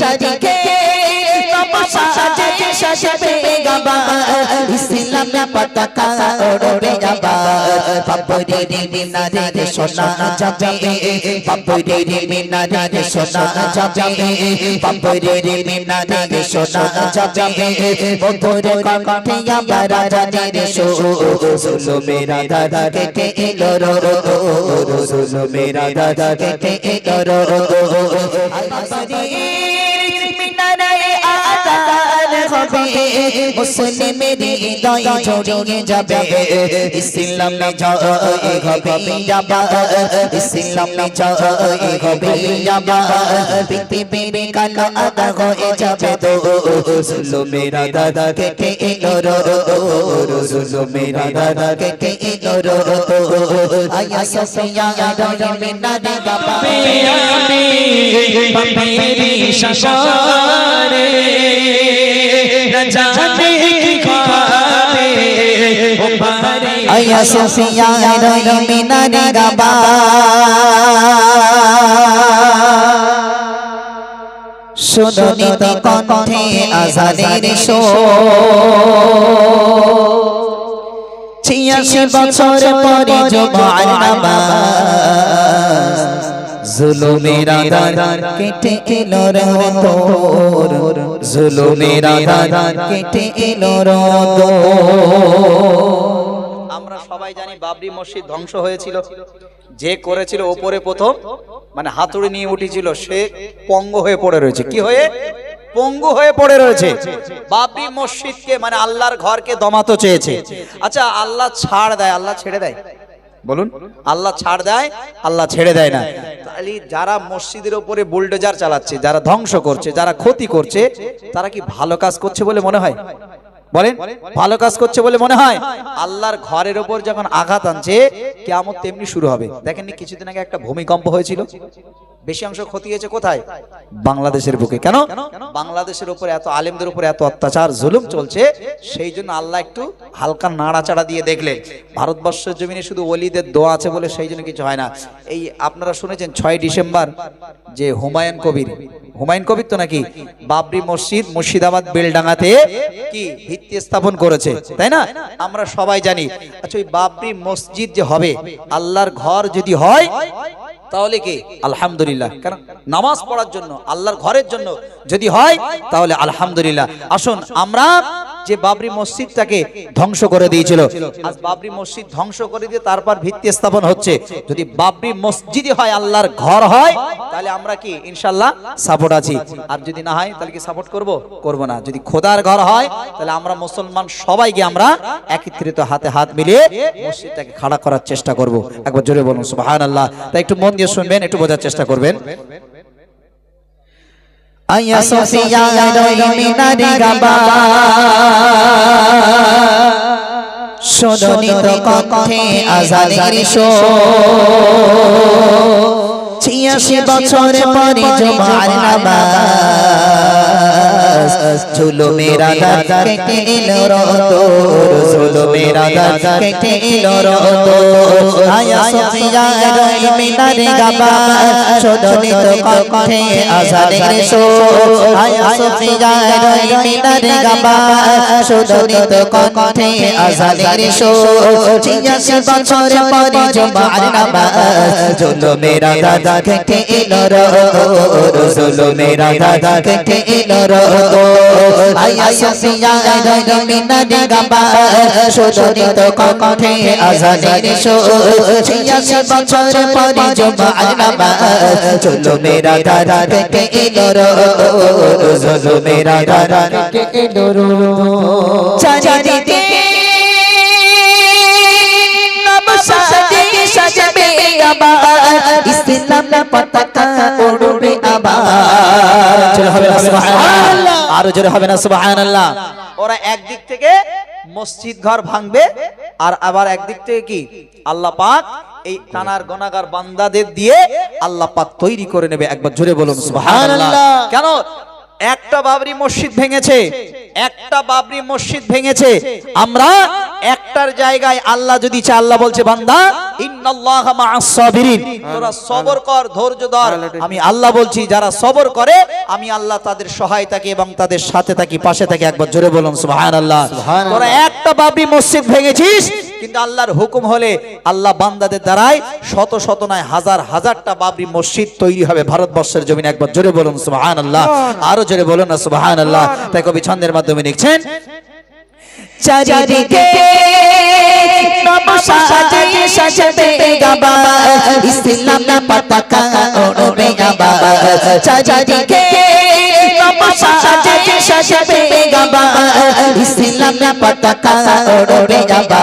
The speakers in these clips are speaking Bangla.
চারিকে সাজে সাজবে গাবা। ইসলামে পতাকা ওড়বে যাবা বাবরে রে মিনারে রে সোনা যাবে। বাবরে রে মিনারে রে সোনা যাবে। বাবরে রে মিনারে রে সোনা যাবে। মধুরে কণ্ঠে আবার রাজা রে সো সুলো মেরা দাদা কেটে এলো রো সুলো মেরা দাদা কেটে এলো রো মিনারে হবে মুসলিম মেরে হৃদয় জড়িয়ে যাবে। ইসলাম জয় হবে যাবা। ইসলাম জয় হবে যাবা। পৃথিবীর কালো আদা হয়ে যাবে তো। সুলো মেরা দাদা কেটে এলোর সুলো মেরা দাদা কেটে এলোর আয়া সসিয়া দয়া মেনা দে বাবা। মেরি বাবা জানে কি খাবে ও পারে আয়া সুফিয়া রই মিনারি গাবা সুদনিত কণ্ঠে আজাদের শো ছিয়াশি বছর পরে জবান কেটে এলো কেটে এলো আমরা সবাই জানি বাবরি মসজিদ ধ্বংস হয়েছিল। যে করেছিল ওপরে প্রথম মানে হাতুড়ি নিয়ে উঠেছিল, সে পঙ্গ হয়ে পড়ে রয়েছে। কি হয়ে? পঙ্গু হয়ে পড়ে রয়েছে। বাবরি মসজিদকে মানে আল্লাহর ঘরকে দমাতে চেয়েছে। আচ্ছা আল্লাহ ছাড় দেয়, আল্লাহ ছেড়ে দেয়। বলুন। আল্লাহ ছাড় দেয়, আল্লাহ ছেড়ে দেয় না। তাহলে যারা মসজিদের উপরে বুলডোজার চালাচ্ছে, যারা ধ্বংস করছে, যারা ক্ষতি করছে, তারা কি ভালো কাজ করছে বলে মনে হয়? বলেন, ভালো কাজ করছে বলে মনে হয়? আল্লাহর ঘরের ওপর যখন আঘাত আনছে কেমন তেমনি শুরু হবে। দেখেননি কিছুদিন আগে একটা ভূমিকম্প হয়েছিল? বেশি অংশ ক্ষতি হয়েছে কোথায়? বাংলাদেশের বুকে। কেন? বাংলাদেশের উপর এত আলেমদের উপর এত অত্যাচার জুলুম চলছে সেই জন্য আল্লাহ একটু হালকা নাড়াচাড়া দিয়ে দেখলেন। ভারতবর্ষের জমিনে শুধু ওলিদের দোয়া আছে বলে সেই জন্য কিছু হয় না। এই আপনারা শুনেছেন ছয় ডিসেম্বর যে হুমায়ুন কবির। হুমায়ুন কবির তো নাকি বাবরি মসজিদ মুর্শিদাবাদ বেলডাঙ্গাতে কি ভিত্তি স্থাপন করেছে তাই না? আমরা সবাই জানি। আচ্ছা ওই বাবরি মসজিদ যে হবে আল্লাহর ঘর যদি হয় তাহলে কি? আলহামদুলিল্লাহ। কারণ নামাজ পড়ার জন্য, আল্লাহর ঘরের জন্য যদি হয়, তাহলে আলহামদুলিল্লাহ। আসুন, আমরা যে বাবরি মসজিদটাকে ধ্বংস করে দিয়েছিল। আজ বাবরি মসজিদ ধ্বংস করে দিয়ে তারপর ভিত্তি স্থাপন হচ্ছে। যদি বাবরি মসজিদই হয়, আল্লাহর ঘর হয়, তাহলে আমরা কি ইনশাল্লাহ সাপোর্ট আছি। আর যদি না হয়, তাহলে কি সাপোর্ট করব? করব না। যদি খোদার ঘর হয়, তাহলে আমরা মুসলমান সবাইকে আমরা একত্রিত হাতে হাত মিলিয়ে মসজিদটাকে খাড়া করার চেষ্টা করব। একবার জোরে বলুন, সুবহানাল্লাহ। তাই একটু মন দিয়ে শুনবেন, একটু বোঝার চেষ্টা করবেন। আয়া সফিয়া রয় মিনারি গাবা শুনুনি তো কণ্ঠে আজানের শো ছিয়াশি বছর পরে জমার নামাজ ঝুলো মেরা দাদা কেটে এলো ঝুলো মেরা দাদা কেটে এলো আয়া সফিয়া রয় মিনারে গাবা শুনুনি কণ্ঠে আজানের শো আয়া সফিয়া রয় মিনারে গাবা শুনুনি কণ্ঠে আজানের শো ছিয়াশি বছর পরে জমার নামাজ ঝুলো মেরা দাদা কেটে এলো ঝুলো মেরা দাদা কেটে এলো রতর আয়া সফিয়া রয় মিনারে গাবা শুনুনি তো কণ্ঠে আজানের আবার ইসলাম পতাকা উড়বে জোরে হবে না সুবহানাল্লাহ। আরও জোরে হবে না সুবহানাল্লাহ। ওরা একদিক থেকে মসজিদ ঘর ভাঙবে আর আবার একদিক থেকে কি? আল্লাহ পাক এই টানার গনাগার বান্দাদের দিয়ে আল্লাহ পাক তৈরি করে নেবে। একবার জোরে বলুন সুবহানাল্লাহ। কেন? একটা বাবরি মসজিদ ভেঙেছে একটা বাবরি মসজিদ ভেঙেছে। আমরা একটার জায়গায় আল্লাহ যদি চায় আল্লাহ বলছে বান্দা ইন্নাল্লাহা মা'আস সাবিরিন। তোরা সবর কর ধৈর্য ধর। আমি আল্লাহ বলছি যারা সবর করে আমি আল্লাহ তাদের সহায় থাকি এবং তাদের সাথে থাকি পাশে থাকি। একবার জোরে বলুন সুবহানাল্লাহ। তোরা একটা বাবরি মসজিদ ভেঙেছিস কিন্তু আল্লাহর হুকুম হলে আল্লাহ বান্দাদের দ্বারাই শত শত নয় হাজার হাজারটা বাবরি মসজিদ তৈরি হবে ভারতবর্ষের জমিনে। একবার জোরে বলুন সুবহান আল্লাহ আরও জোরে বলুন না সুবহান আল্লাহ তাই কবি ছন্দের মাধ্যমে লিখছেন চারিদিকে সাজে সাজতে গাবা ইসলাম পতাকা ওড়বে গাবা চারিদিকে নব সাজে সাজতে গাবা ইসলাম পতাকা ওড়বে গাবা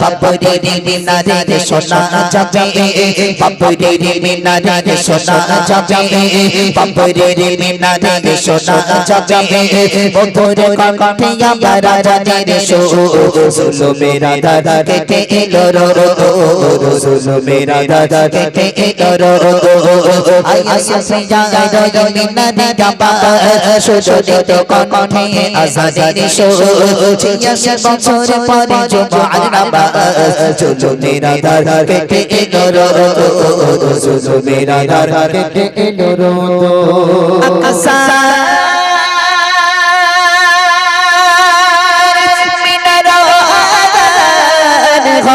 বাবরে রে মিনারে রে এলো রো রো সুলো মেরা দাদা কেটে এলো রো আয়া সে যায় রো মিনারে গাবা সুলো তো কণ্ঠে আজাদের শো ছিয়াশি বছর পরে জুমার নামাজ চলো মেরা দাদা কেটে এলো রো সুলো মেরা দাদা কেটে এলো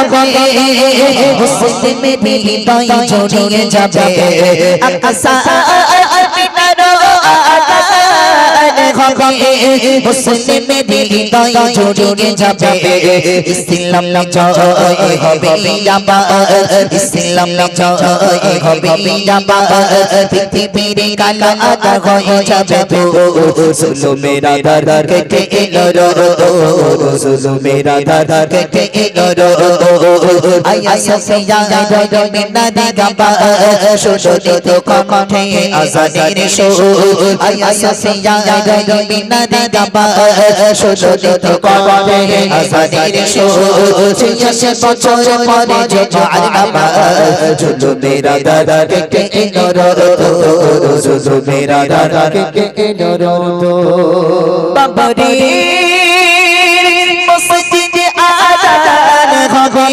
রো আকাশা মুসলিমের হৃদয় জড়িয়ে যাবে। আকাশা মুসলিমের হৃদয় জড়িয়ে যাবে ইসলাম জয় হবে যাবা ইসলাম জয় হবে যাবা পৃথিবীর কালা আদা হয়ে যাবে তো সুলো মেরা দাদা কেটে এলো রো সুলো মেরা দাদা কেটে এলো রো আয়া সফিয়া রো মিনা দি গাবা সুশোভিত কণ্ঠে আজানের শো আয়া সফিয়া রো মিনা গাবা সুশোভিত কণ্ঠে আজানের শো বছর পরে যে জোয়ার জুজু মেরা দাদা কেটে এলো রো জুজু মেরা দাদা কেটে এলো রো বাবারে, মসজিদ আজান হবে।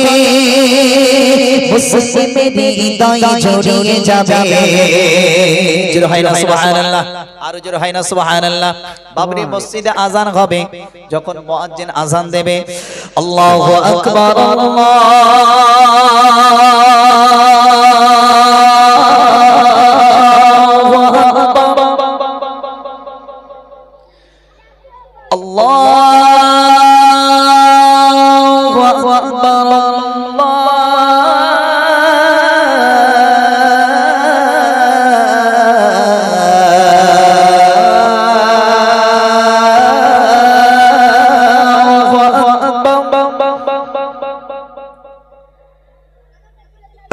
আরও জোরে হয় না সুবহানাল্লাহ বাবরি আজান হবে যখন মুয়াজ্জিন আজান দেবে আল্লাহু আকবার আল্লাহু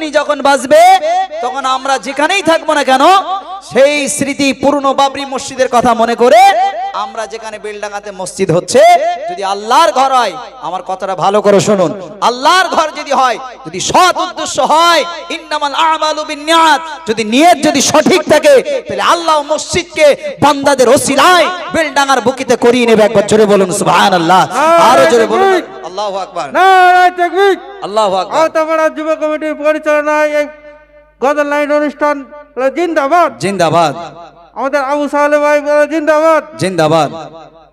ধ্বনি যখন বাজবে, তখন আমরা যেখানেই থাকব না কেন, সেই স্মৃতি পুরনো বাবরি মসজিদের কথা মনে করে আমরা যেখানে বেলডাঙ্গাতে মসজিদ হচ্ছে যদি আল্লাহর ঘর হয় আমার কথাটা ভালো করে শুনুন। আল্লাহর ঘর যদি হয় যদি সৎ উদ্দেশ্য হয় ইন্নামাল আমালু বিন্নিয়াত যদি নিয়ত যদি সঠিক থাকে তাহলে আল্লাহ মসজিদকে বান্দাদের ওসিলায় বেলডাঙ্গার বুকিতে করিয়ে নেবে একবার। জোরে বলুন সুবহানাল্লাহ। আরও জোরে বলুন। আল্লাহু আকবার। নারায় তাকবীর। আল্লাহু আকবার। আওতাপাড়া যুব কমিটির পরিচালনায় এই গদর লাইন অনুষ্ঠান জিন্দাবাদ। জিন্দাবাদ। আমাদের আবু সালে ভাই জিন্দাবাদ। জিন্দাবাদ।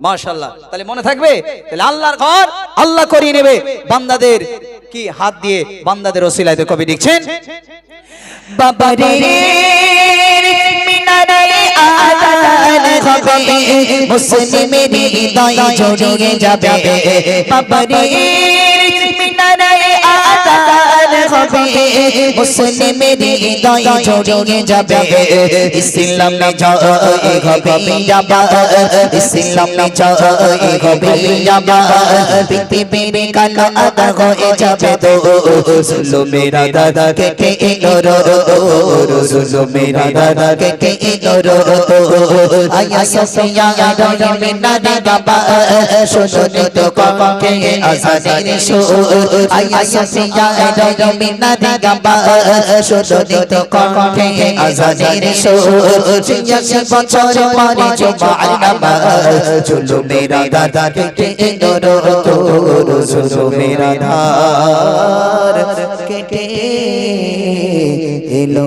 মাশাল্লাহ তাহলে মনে থাকবে? তাহলে আল্লাহর ঘর আল্লাহ করিয়ে নেবে। বান্দাদের কি হাত দিয়ে বান্দাদের ওসিলায় তো কবি লিখছেন? বাবারে মিনারে আজান হবে, মুসলিমের হৃদয় জড়িয়ে যাবে। বাবারে মিনারে হবে মুসলিমের হৃদয় জড়িয়ে যাবে। ইসলামে জয় হবে যাবা ইসলামে জয় হবে যাবা পৃথিবীর কালো আদা হয়ে যাবে তো সুলো মেরা দাদা কে কে ইনোরো সুলো মেরা দাদা কে কে ইনোরো আয়া সফিয়া রয় মিনা রে শোনো তো কমকে আসানের সুর। আয়া সফিয়া রয় মিনা রে বাবা শোনো তো সুর ছিয়াশি বছর পরে জুমার নামাজ চলো মেরা দাদা কেটে এলো